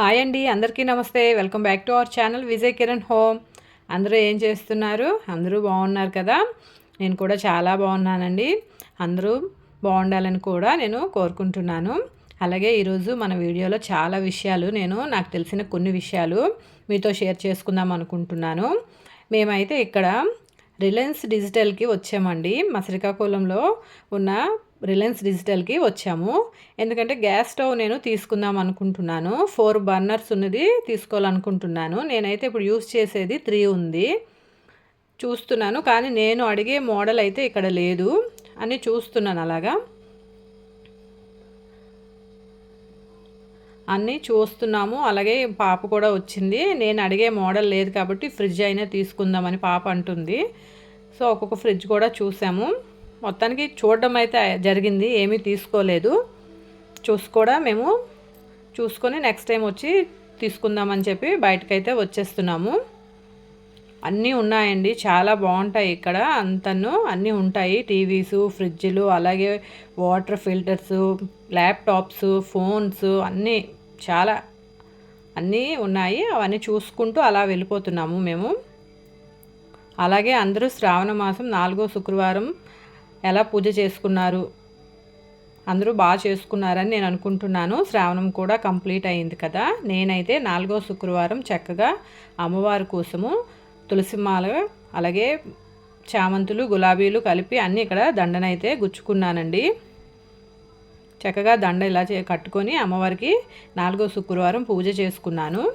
Hi అండి అందరికీ నమస్తే. Welcome back to our channel Vijay Kiran home. అందరూ ఏం చేస్తున్నారు? అందరూ బాగున్నారు కదా? నేను కూడా చాలా బాగున్నానండి. అందరూ బాగుండాలని కూడా నేను కోరుకుంటున్నాను. అలాగే ఈరోజు మన వీడియోలో చాలా విషయాలు నేను నాకు తెలిసిన కొన్ని విషయాలు మీతో షేర్ చేసుకుందాం అనుకుంటున్నాను. మేమైతే ఇక్కడ రిలయన్స్ డిజిటల్కి వచ్చామండి. మా శ్రీకాకుళంలో ఉన్న రిలయన్స్ డిజిటల్కి వచ్చాము. ఎందుకంటే గ్యాస్ స్టవ్ నేను తీసుకుందాం అనుకుంటున్నాను. ఫోర్ బర్నర్స్ ఉన్నది తీసుకోవాలనుకుంటున్నాను. నేనైతే ఇప్పుడు యూస్ చేసేది త్రీ ఉంది. చూస్తున్నాను. కానీ నేను అడిగే మోడల్ అయితే ఇక్కడ లేదు అని చూస్తున్నాను అలాగా. అన్నీ చూస్తున్నాము. అలాగే పాప కూడా వచ్చింది. నేను అడిగే మోడల్ లేదు కాబట్టి ఫ్రిడ్జ్ అయినా తీసుకుందామని పాప అంటుంది. సో ఒక్కొక్క ఫ్రిడ్జ్ కూడా చూసాము. మొత్తానికి చూడడం అయితే జరిగింది ఏమీ తీసుకోలేదు. చూసి కూడా మేము? చూసుకొని నెక్స్ట్ టైం వచ్చి తీసుకుందామని చెప్పి బయటకైతే వచ్చేస్తున్నాము. అన్నీ ఉన్నాయండి చాలా బాగుంటాయి ఇక్కడ అంతను. అన్నీ ఉంటాయి టీవీసు ఫ్రిడ్జ్లు అలాగే వాటర్ ఫిల్టర్స్ ల్యాప్టాప్స్ ఫోన్స్ అన్నీ చాలా అన్నీ ఉన్నాయి. అవన్నీ చూసుకుంటూ అలా వెళ్ళిపోతున్నాము మేము. అలాగే అందరూ శ్రావణ మాసం నాలుగో శుక్రవారం ఎలా పూజ చేసుకున్నారు? అందరూ బాగా చేసుకున్నారని నేను అనుకుంటున్నాను. శ్రావణం కూడా కంప్లీట్ అయింది కదా. నేనైతే నాలుగో శుక్రవారం చక్కగా అమ్మవారి కోసము తులసిమాల అలాగే చామంతులు గులాబీలు కలిపి అన్నీ ఇక్కడ దండనైతే గుచ్చుకున్నానండి. చక్కగా దండ ఇలా చే కట్టుకొని అమ్మవారికి నాలుగో శుక్రవారం పూజ చేసుకున్నాను.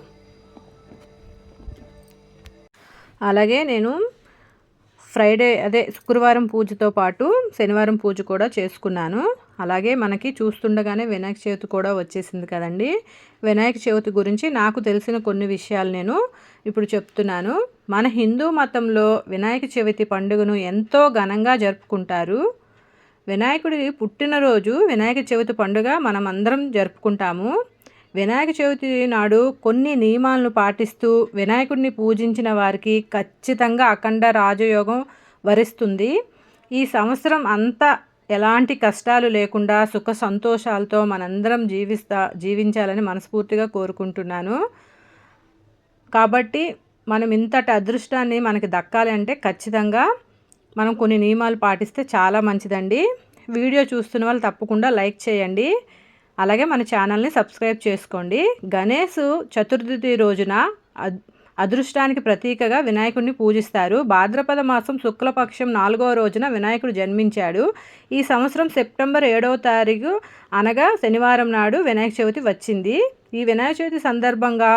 అలాగే నేను ఫ్రైడే అదే శుక్రవారం పూజతో పాటు శనివారం పూజ కూడా చేసుకున్నాను. అలాగే మనకి చూస్తుండగానే వినాయక చవితి కూడా వచ్చేసింది కదండి. వినాయక చవితి గురించి నాకు తెలిసిన కొన్ని విషయాలు నేను ఇప్పుడు చెప్తున్నాను. మన హిందూ మతంలో వినాయక చవితి పండుగను ఎంతో ఘనంగా జరుపుకుంటారు. వినాయకుడి పుట్టినరోజు వినాయక చవితి పండుగ మనం అందరం జరుపుకుంటాము. వినాయక చవితి నాడు కొన్ని నియమాలను పాటిస్తూ వినాయకుడిని పూజించిన వారికి ఖచ్చితంగా అఖండ రాజయోగం వరిస్తుంది. ఈ సంవత్సరం అంతా ఎలాంటి కష్టాలు లేకుండా సుఖ సంతోషాలతో మనందరం జీవిస్తా జీవించాలని మనస్ఫూర్తిగా కోరుకుంటున్నాను. కాబట్టి మనం ఇంతటి అదృష్టాన్ని మనకి దక్కాలి అంటే ఖచ్చితంగా మనం కొన్ని నియమాలు పాటిస్తే చాలా మంచిదండి. వీడియో చూస్తున్న వాళ్ళు తప్పకుండా లైక్ చేయండి. అలాగే మన ఛానల్ని సబ్స్క్రైబ్ చేసుకోండి. గణేష్ చతుర్థి రోజున అదృష్టానికి ప్రతీకగా వినాయకుడిని పూజిస్తారు. భాద్రపద మాసం శుక్లపక్షం నాలుగవ రోజున వినాయకుడు జన్మించాడు. ఈ సంవత్సరం సెప్టెంబర్ ఏడవ తారీఖు అనగా శనివారం నాడు వినాయక చవితి వచ్చింది. ఈ వినాయక చవితి సందర్భంగా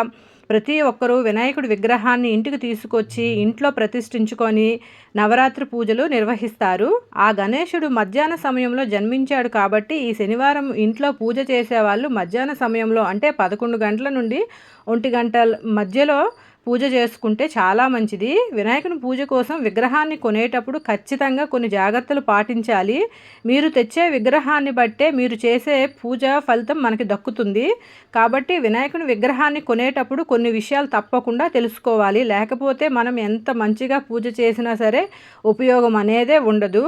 ప్రతి ఒక్కరూ వినాయకుడి విగ్రహాన్ని ఇంటికి తీసుకొచ్చి ఇంట్లో ప్రతిష్ఠించుకొని నవరాత్రి పూజలు నిర్వహిస్తారు. ఆ గణేశుడు మధ్యాహ్న సమయంలో జన్మించాడు కాబట్టి ఈ శనివారం ఇంట్లో పూజ చేసేవాళ్ళు మధ్యాహ్న సమయంలో అంటే పదకొండు గంటల నుండి ఒంటి గంటల మధ్యలో పూజ చేసుకుంటే చాలా మంచిది. వినాయకుని పూజ కోసం విగ్రహాన్ని కొనేటప్పుడు ఖచ్చితంగా కొన్ని జాగ్రత్తలు పాటించాలి. మీరు తెచ్చే విగ్రహాన్ని బట్టే మీరు చేసే పూజ ఫలితం మనకి దక్కుతుంది. కాబట్టి వినాయకుని విగ్రహాన్ని కొనేటప్పుడు కొన్ని విషయాలు తప్పకుండా తెలుసుకోవాలి. లేకపోతే మనం ఎంత మంచిగా పూజ చేసినా సరే ఉపయోగం అనేదే ఉండదు.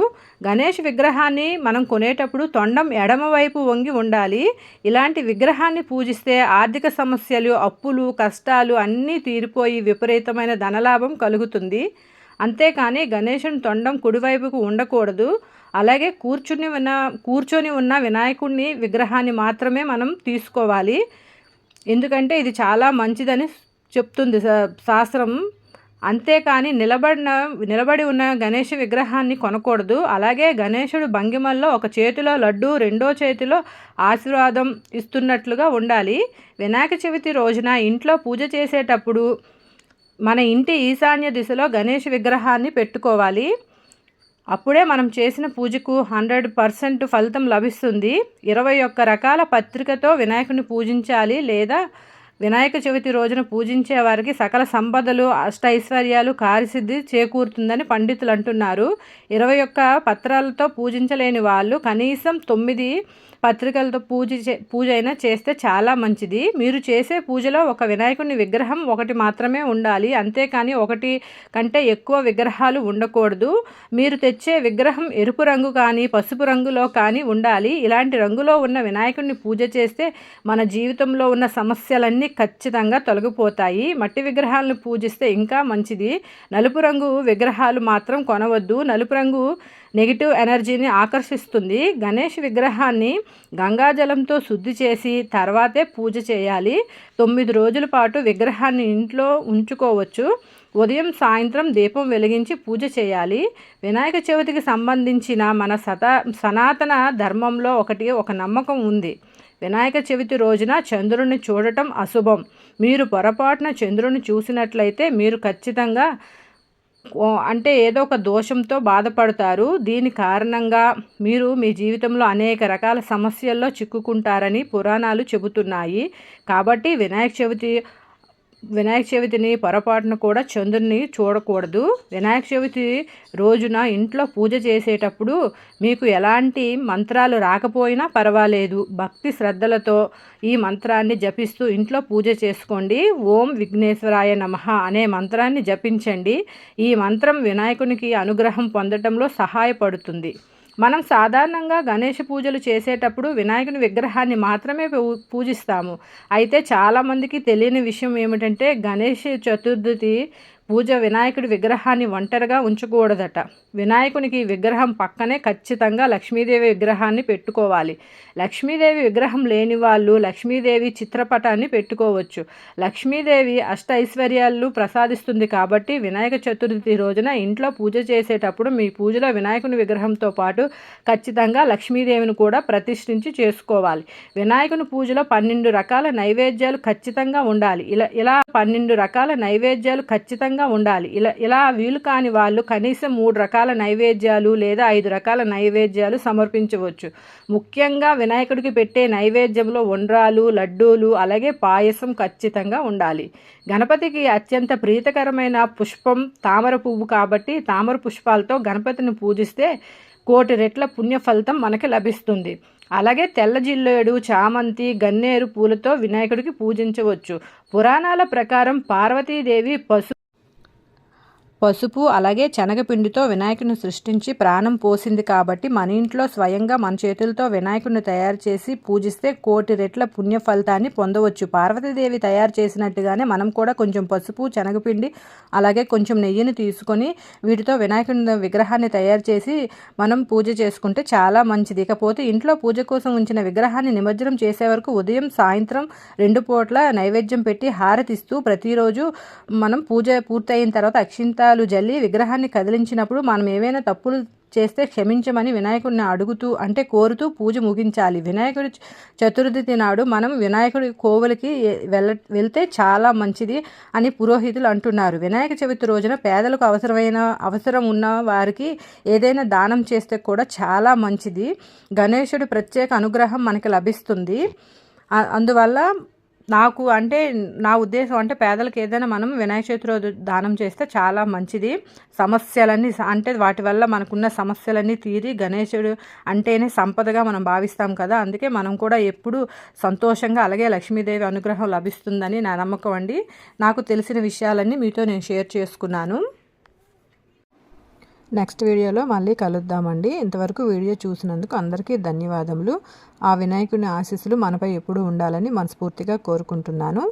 గణేష్ విగ్రహాన్ని మనం కొనేటప్పుడు తొండం ఎడమవైపు వంగి ఉండాలి. ఇలాంటి విగ్రహాన్ని పూజిస్తే ఆర్థిక సమస్యలు అప్పులు కష్టాలు అన్నీ పోయి విపరీతమైన ధనలాభం కలుగుతుంది. అంతేకాని గణేషుని తొండం కుడివైపుకు ఉండకూడదు. అలాగే కూర్చుని ఉన్న కూర్చొని ఉన్న వినాయకుడిని విగ్రహాన్ని మాత్రమే మనం తీసుకోవాలి. ఎందుకంటే ఇది చాలా మంచిదని చెప్తుంది శాస్త్రం. అంతేకాని నిలబడిన నిలబడి ఉన్న గణేష విగ్రహాన్ని కొనకూడదు. అలాగే గణేశుడు భంగిమల్లో ఒక చేతిలో లడ్డు రెండో చేతిలో ఆశీర్వాదం ఇస్తున్నట్లుగా ఉండాలి. వినాయక చవితి రోజున ఇంట్లో పూజ చేసేటప్పుడు మన ఇంటి ఈశాన్య దిశలో గణేష్ విగ్రహాన్ని పెట్టుకోవాలి. అప్పుడే మనం చేసిన పూజకు హండ్రెడ్ పర్సెంట్ ఫలితం లభిస్తుంది. ఇరవై ఒక్క రకాల పత్రికతో వినాయకుని పూజించాలి లేదా వినాయక చవితి రోజున పూజించే వారికి సకల సంపదలు అష్టైశ్వర్యాలు కార్యసిద్ధి చేకూరుతుందని పండితులు అంటున్నారు. ఇరవై ఒక్క పత్రాలతో పూజించలేని వాళ్ళు కనీసం తొమ్మిది పత్రికలతో పూజ చే పూజ అయినా చేస్తే చాలా మంచిది. మీరు చేసే పూజలో ఒక వినాయకుని విగ్రహం ఒకటి మాత్రమే ఉండాలి. అంతేకాని ఒకటి కంటే ఎక్కువ విగ్రహాలు ఉండకూడదు. మీరు తెచ్చే విగ్రహం ఎరుపు రంగు కానీ పసుపు రంగులో కానీ ఉండాలి. ఇలాంటి రంగులో ఉన్న వినాయకుడిని పూజ చేస్తే మన జీవితంలో ఉన్న సమస్యలన్నీ ఖచ్చితంగా తొలగిపోతాయి. మట్టి విగ్రహాలను పూజిస్తే ఇంకా మంచిది. నలుపు రంగు విగ్రహాలు మాత్రం కొనవద్దు. నలుపు రంగు నెగిటివ్ ఎనర్జీని ఆకర్షిస్తుంది. గణేష్ విగ్రహాన్ని గంగాజలంతో శుద్ధి చేసి తర్వాతే పూజ చేయాలి. తొమ్మిది రోజుల పాటు విగ్రహాన్ని ఇంట్లో ఉంచుకోవచ్చు. ఉదయం సాయంత్రం దీపం వెలిగించి పూజ చేయాలి. వినాయక చవితికి సంబంధించిన మన సత సనాతన ధర్మంలో ఒకటి ఒక నమ్మకం ఉంది. వినాయక చవితి రోజున చంద్రుని చూడటం అశుభం. మీరు పొరపాటున చంద్రుని చూసినట్లయితే మీరు ఖచ్చితంగా అంటే ఏదో ఒక దోషంతో బాధపడతారు. దీని కారణంగా మీరు మీ జీవితంలో అనేక రకాల సమస్యల్లో చిక్కుకుంటారని పురాణాలు చెబుతున్నాయి. కాబట్టి వినాయక చవితి వినాయక చవితిని పొరపాటును కూడా చంద్రుని చూడకూడదు. వినాయక చవితి రోజున ఇంట్లో పూజ చేసేటప్పుడు మీకు ఎలాంటి మంత్రాలు రాకపోయినా పర్వాలేదు. భక్తి శ్రద్ధలతో ఈ మంత్రాన్ని జపిస్తూ ఇంట్లో పూజ చేసుకోండి. ఓం విఘ్నేశ్వరాయ నమ అనే మంత్రాన్ని జపించండి. ఈ మంత్రం వినాయకునికి అనుగ్రహం పొందటంలో సహాయపడుతుంది. మనం సాధారణంగా గణేష పూజలు చేసేటప్పుడు వినాయకుని విగ్రహాన్ని మాత్రమే పూజిస్తాము. అయితే చాలామందికి తెలియని విషయం ఏమిటంటే గణేష్ చతుర్థి పూజ వినాయకుడి విగ్రహాన్ని ఒంటరిగా ఉంచకూడదట. వినాయకునికి విగ్రహం పక్కనే ఖచ్చితంగా లక్ష్మీదేవి విగ్రహాన్ని పెట్టుకోవాలి. లక్ష్మీదేవి విగ్రహం లేని వాళ్ళు లక్ష్మీదేవి చిత్రపటాన్ని పెట్టుకోవచ్చు. లక్ష్మీదేవి అష్ట ఐశ్వర్యాలు ప్రసాదిస్తుంది కాబట్టి వినాయక చతుర్థి రోజున ఇంట్లో పూజ చేసేటప్పుడు మీ పూజలో వినాయకుని విగ్రహంతో పాటు ఖచ్చితంగా లక్ష్మీదేవిని కూడా ప్రతిష్ఠించి చేసుకోవాలి. వినాయకుని పూజలో పన్నెండు రకాల నైవేద్యాలు ఖచ్చితంగా ఉండాలి. ఇలా ఇలా పన్నెండు రకాల నైవేద్యాలు ఖచ్చితంగా ఉండాలి. ఇలా ఇలా వీలు కాని వాళ్ళు కనీసం మూడు రకాల నైవేద్యాలు లేదా ఐదు రకాల నైవేద్యాలు సమర్పించవచ్చు. ముఖ్యంగా వినాయకుడికి పెట్టే నైవేద్యంలో ఉండ్రాలు లడ్డూలు అలాగే పాయసం ఖచ్చితంగా ఉండాలి. గణపతికి అత్యంత ప్రీతకరమైన పుష్పం తామర పువ్వు కాబట్టి తామర పుష్పాలతో గణపతిని పూజిస్తే కోటి రెట్ల పుణ్య ఫలితం మనకి లభిస్తుంది. అలాగే తెల్ల జిల్లేడు చామంతి గన్నేరు పూలతో వినాయకుడికి పూజించవచ్చు. పురాణాల ప్రకారం పార్వతీదేవి పశు పసుపు అలాగే శనగపిండితో వినాయకుని సృష్టించి ప్రాణం పోసింది కాబట్టి మన ఇంట్లో స్వయంగా మన చేతులతో వినాయకుడిని తయారు చేసి పూజిస్తే కోటి రెట్ల పుణ్య ఫలితాన్ని పొందవచ్చు. పార్వతీదేవి తయారు చేసినట్టుగానే మనం కూడా కొంచెం పసుపు శనగపిండి అలాగే కొంచెం నెయ్యిని తీసుకొని వీటితో వినాయకుని విగ్రహాన్ని తయారు చేసి మనం పూజ చేసుకుంటే చాలా మంచిది. ఇకపోతే ఇంట్లో పూజ కోసం ఉంచిన విగ్రహాన్ని నిమజ్జనం చేసే వరకు ఉదయం సాయంత్రం రెండు పూట్ల నైవేద్యం పెట్టి హారతిస్తూ ప్రతిరోజు మనం పూజ పూర్తయిన తర్వాత అక్షింత రసాలు జల్లి విగ్రహాన్ని కదిలించినప్పుడు మనం ఏవైనా తప్పులు చేస్తే క్షమించమని వినాయకుడిని అడుగుతూ అంటే కోరుతూ పూజ ముగించాలి. వినాయకుడి చతుర్థి నాడు మనం వినాయకుడి కోవలికి వెళ్ళ వెళ్తే చాలా మంచిది అని పురోహితులు అంటున్నారు. వినాయక చవితి రోజున పేదలకు అవసరమైన అవసరం ఉన్న వారికి ఏదైనా దానం చేస్తే కూడా చాలా మంచిది. గణేశుడి ప్రత్యేక అనుగ్రహం మనకి లభిస్తుంది. అందువల్ల నాకు అంటే నా ఉద్దేశం అంటే పేదలకు ఏదైనా మనం వినాయక చవితి రోజు దానం చేస్తే చాలా మంచిది. సమస్యలన్నీ అంటే వాటి వల్ల మనకున్న సమస్యలన్నీ తీరి గణేశుడు అంటేనే సంపదగా మనం భావిస్తాం కదా. అందుకే మనం కూడా ఎప్పుడు సంతోషంగా అలాగే లక్ష్మీదేవి అనుగ్రహం లభిస్తుందని నా నమ్మకం అండి. నాకు తెలిసిన విషయాలన్నీ మీతో నేను షేర్ చేసుకున్నాను. నెక్స్ట్ వీడియోలో మళ్ళీ కలుద్దామండి. ఇంతవరకు వీడియో చూసినందుకు అందరికీ ధన్యవాదములు. ఆ వినాయకుని ఆశీస్సులు మనపై ఎప్పుడూ ఉండాలని మనస్ఫూర్తిగా కోరుకుంటున్నాను.